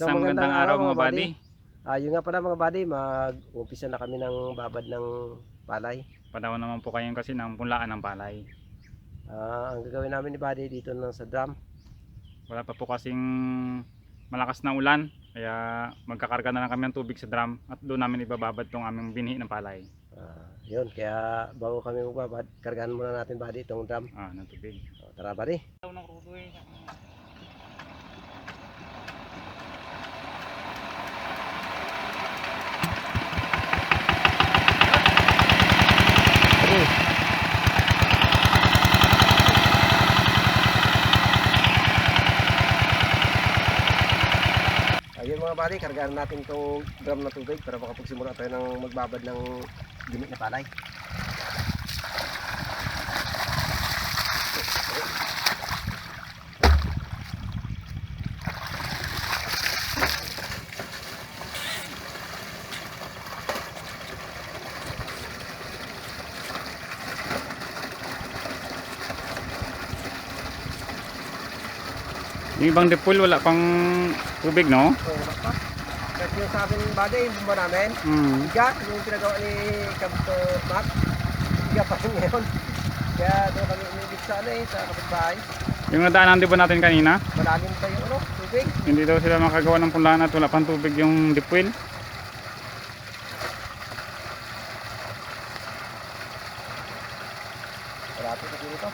Isang magandang araw mga buddy. Ah, yun nga pala mga buddy, mag-umpisa na kami ng babad ng palay. Padawan naman po kayo kasi ng punlaan ng palay. Ah, ang gagawin namin ni buddy dito na sa drum. Wala pa po kasing malakas na ulan. Kaya magkakarga na lang kami ng tubig sa drum at doon namin ibababad tong aming binhi ng palay. Ah, yun, kaya bago kami magbabad, kargahan muna natin buddy itong drum. Ah, ng tubig. Oh, tara buddy. Ayun mga buddy, kargahan natin itong drum na tubig para makapagsimula tayo ng magbabad ng gimik na palay. Yung ibang dipol wala pang tubig no? So, basta. Kasi yung sa amin bagay, yung bumba namin, Hmm. Iga, yung pinagawa ni Kabto Mac, Iga pa rin ngayon. Kaya doon kami umibig sa ano eh, sa kapitbahay. Yung nadaanan di ba natin kanina? Malalim pa yung ano, tubig. Hindi daw sila makagawa ng punlaan at wala pang tubig yung dipwil. Malapit na dito.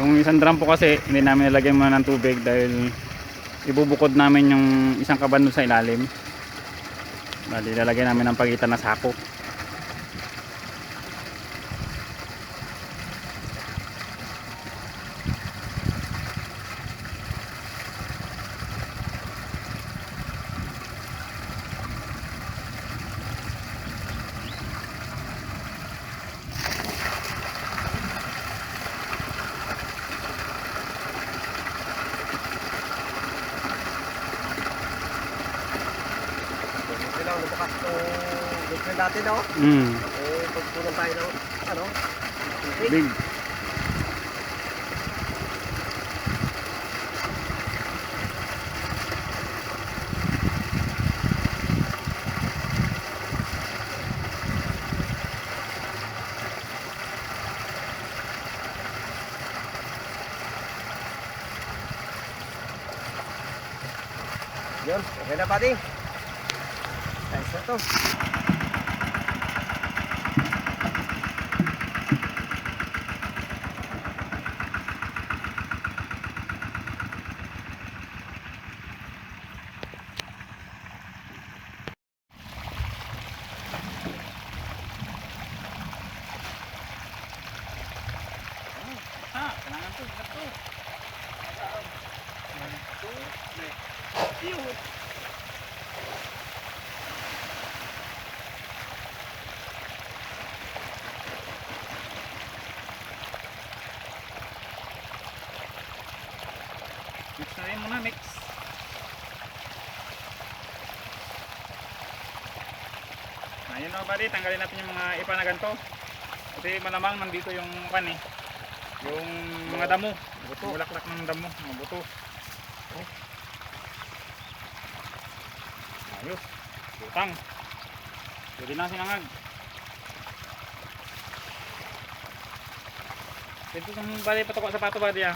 Yung isang drum po kasi hindi namin nilagyan muna ng tubig dahil ibubukod namin yung isang kaban sa ilalim. Bali lalagyan namin ng pagitan na sako. Buti lang, lumakas itong buti natin ako. Mm. Eh, pagpunan tayo ng, ano, tubig. Big. Yun, okay na buddy. Nice na to. Mix na rin muna, mix. Ayun o, buddy, tanggalin natin yung mga ipa na ganito. Kasi malamang nandito yung pan eh. Yung mga damo. Buto. Bulaklak ng damo. Mga buto. Oh. Ayos. Butang. Pwede na sinangag. Ito kung bali patok sa pato ba diya?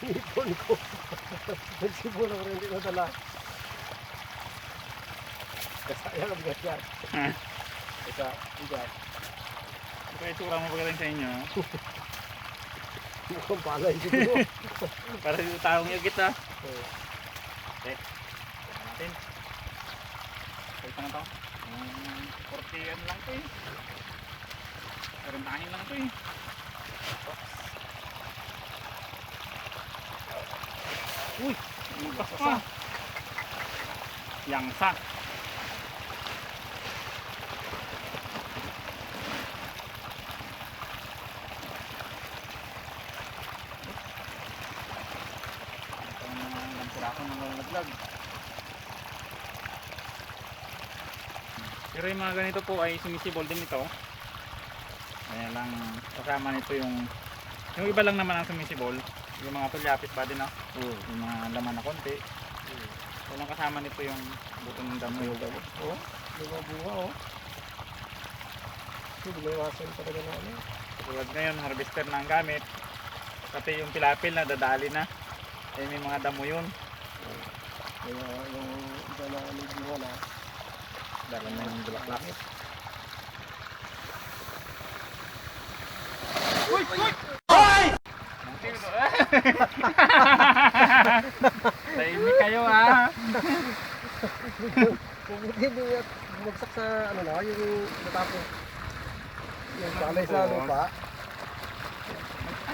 Ipon ko. Nagsibula ko rin hindi nadala. Kasayang ang gasya. Ha? Ay tura mo pagdating sa inyo. Mukhang palay siguro. Para dito taong kita. Oo. Okay. Tignan natin. Okay pa na to. Um, 40 ano lang to eh. Karintahin lang to eh. Uy! Ang mga lampura ko ng Pero yung mga ganito po ay sumisibol din ito. Kaya lang kasama nito yung yung iba lang naman ang sumisibol. Yung mga tulyapis pa din ah. Hmm. Yung mga laman na konti. Walang kasama nito yung buto ng damo. Yung gamot. Oh, yung mga bunga oh. Hindi may iwasan talaga na ano. Tulad ngayon, harvester na ang gamit. Pati yung pilapil na dadali na. Eh may mga damo yun. Kaya yung ano yung bunga na. Dala na yung bulaklak. Uy! Uy! Uy! Tahimik kayo ah. Kung hindi mo yan bumagsak sa ano na, yung natapos. Yung palay sa lupa.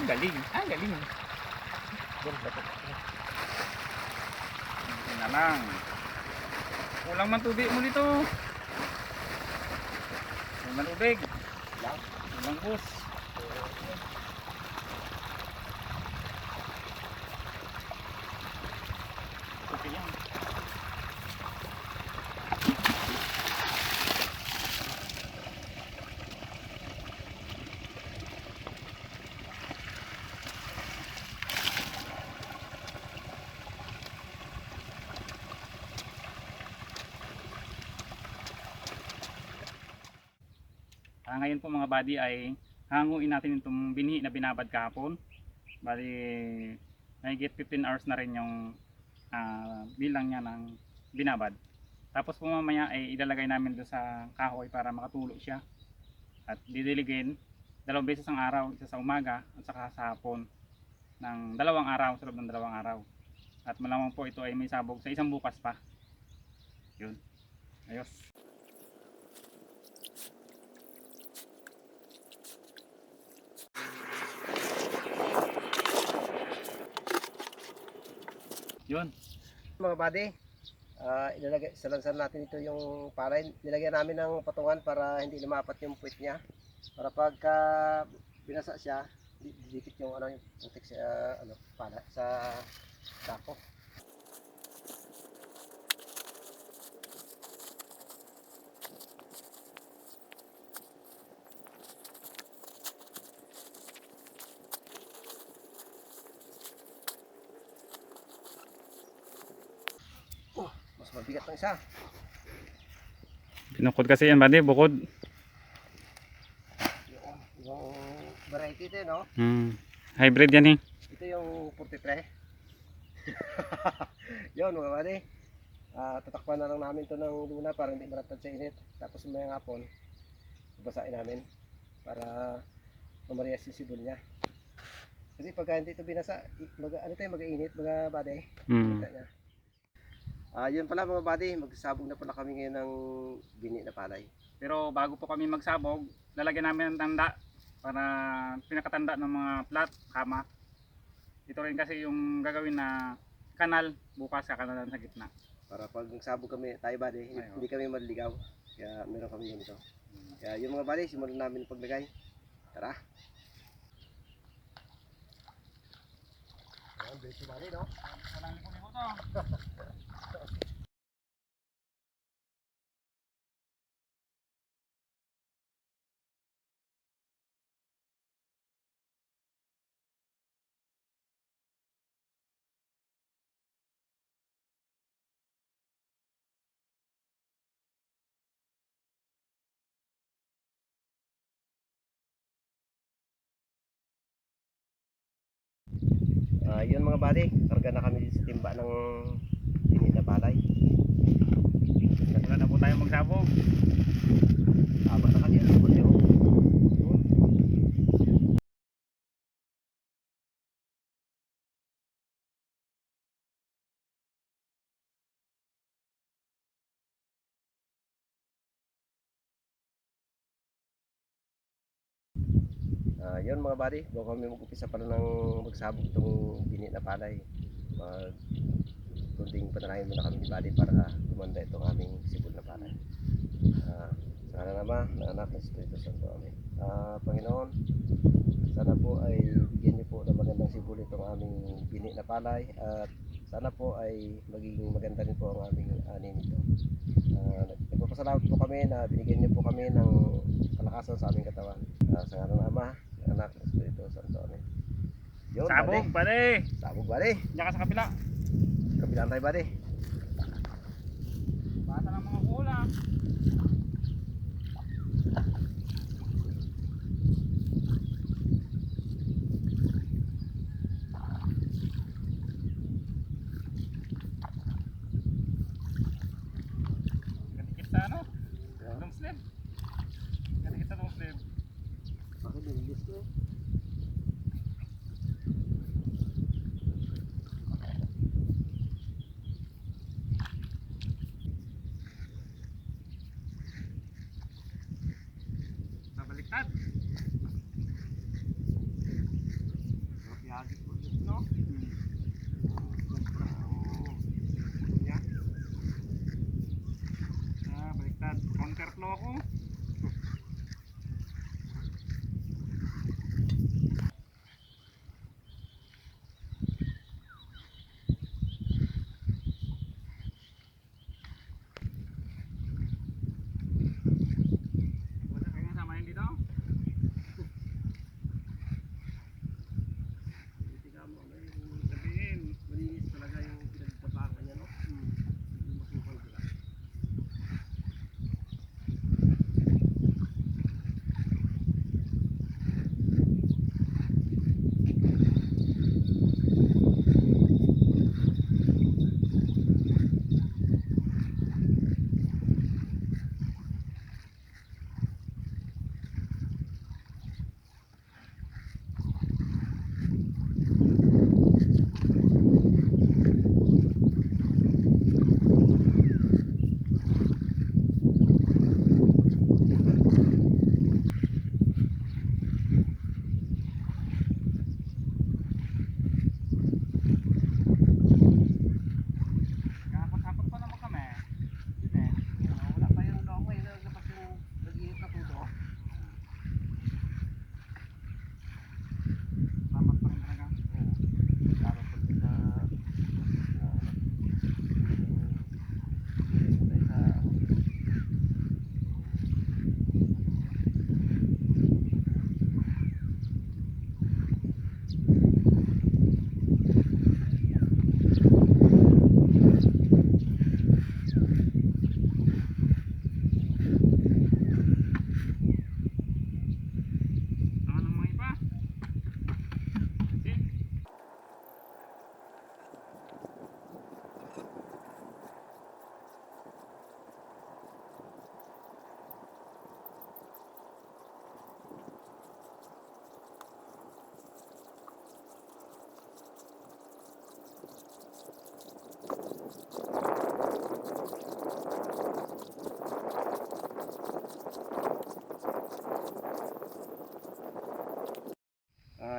Ang galing. Ang galing. Na lang. Kulang man tubig mo dito. Kulang man Ah, ngayon po mga buddy ay hanguin natin itong binhi na binabad kahapon. Bali, mahigit 15 hours na rin yung ah, bilang niya ng binabad. Tapos po mamaya ay ilalagay namin doon sa kahoy para makatulo siya. At didiligin dalawang beses ang araw, isa sa umaga at saka sa hapon ng dalawang araw, sa loob ng dalawang araw. At malamang po ito ay may sabog sa isang bukas pa. Yun. Ayos. Yun. Mga buddy, ah ilalagay, salansan natin ito yung palay. Nilagyan namin ng patungan para hindi lumapat yung puwit niya. Para pagka binasa siya, di- didikit yung ano yung putik sa ano pala sa sako. Mas mabigat ng isa. Pinukod kasi yan buddy, bukod. Yung, yung variety ito, no? Hmm. Hybrid yan eh. Ito yung 43. Yun mga buddy. Ah, tatakpan na lang namin to ng luna para hindi maratad sa init. Tapos may hapon, basahin namin para mamarias yung sibol niya. Kasi pagka hindi ito binasa, mag, ano tayo mag-init mga buddy. Hmm. Kita niya. Ah, yun pala mga buddy, magsabog na pala kami ngayon ng bini na palay. Pero bago po kami magsabog, lalagyan namin ng tanda para pinakatanda ng mga plat, kama. Ito rin kasi yung gagawin na kanal bukas kakanalan sa gitna. Para pag nagsabog kami, tayo buddy, hindi, Ay, oo. hindi kami maliligaw. Kaya meron kami ganito. Kaya yung mga buddy, simulan namin ang paglagay. Tara. Ayan, beso buddy, no? Walang lipo-lipo to. Yun mga buddy, karga na kami sa timba ng bini na palay. Wala na po tayo magsabog. Mga buddy, bago kami mag-upisa pala ng magsabog itong bini na palay. Mag kunting panalangin muna kami ni buddy para gumanda itong aming sibol na palay. Ah, sana naman na anak ng Espiritu Santo. Amen. Ah, Panginoon, sana po ay bigyan niyo po ng magandang sibol itong aming bini na palay at sana po ay magiging maganda rin po ang aming ani nito. Uh, nagpapasalamat po kami na binigyan niyo po kami ng kalakasan sa aming katawan. Ah, sa ngalan ng Ama, Anak, ng Espiritu Santo. Amen. Yun, Sabog, buddy! Sabog, buddy. Diyan ka sa kapila. Kabilaan tayo, buddy. Basa ng mga kula.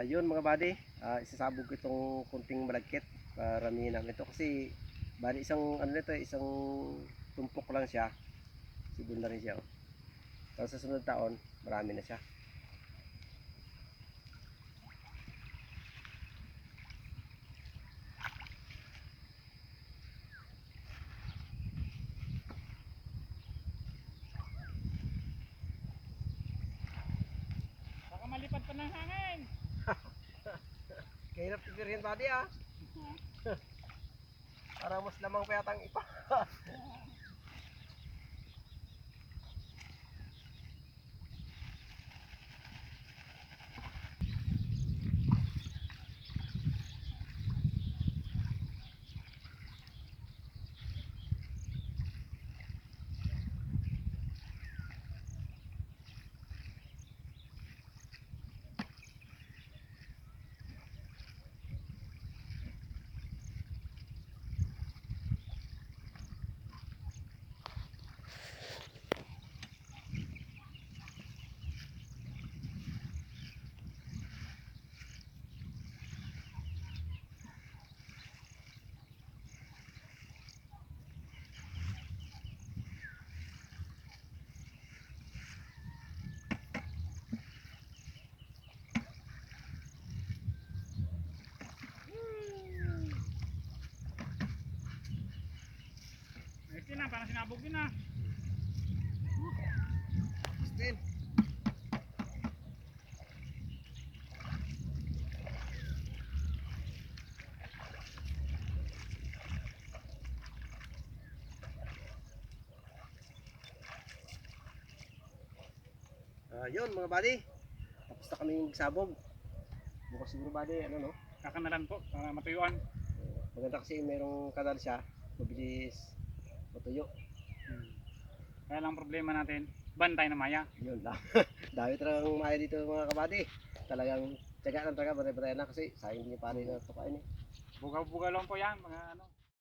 Yun mga buddy, ah, isasabog itong kunting malagkit para ramihin namin ito kasi bali isang ano nito eh, isang tumpok lang siya. Sibol na rin siya. Oh. Tapos sa sunod taon, marami na siya. malipad pa ng hangin. Tignan buddy ah. Parang mas lamang pa yata ang ipa. sinabog yun ah. Justin. Ah, yun mga buddy. Tapos na kami magsabog. Bukas siguro buddy, ano no? Kakanalan po, para matuyuan. Maganda kasi merong kanal siya. Mabilis matuyo. Kaya lang problema natin, bantay na maya. Yun lang. Dami talagang maya dito mga kabady. Talagang tsaga lang talaga, banay-banay na kasi sayang din yung pari na tukain eh. Bugaw-bugaw lang po yan, mga ano.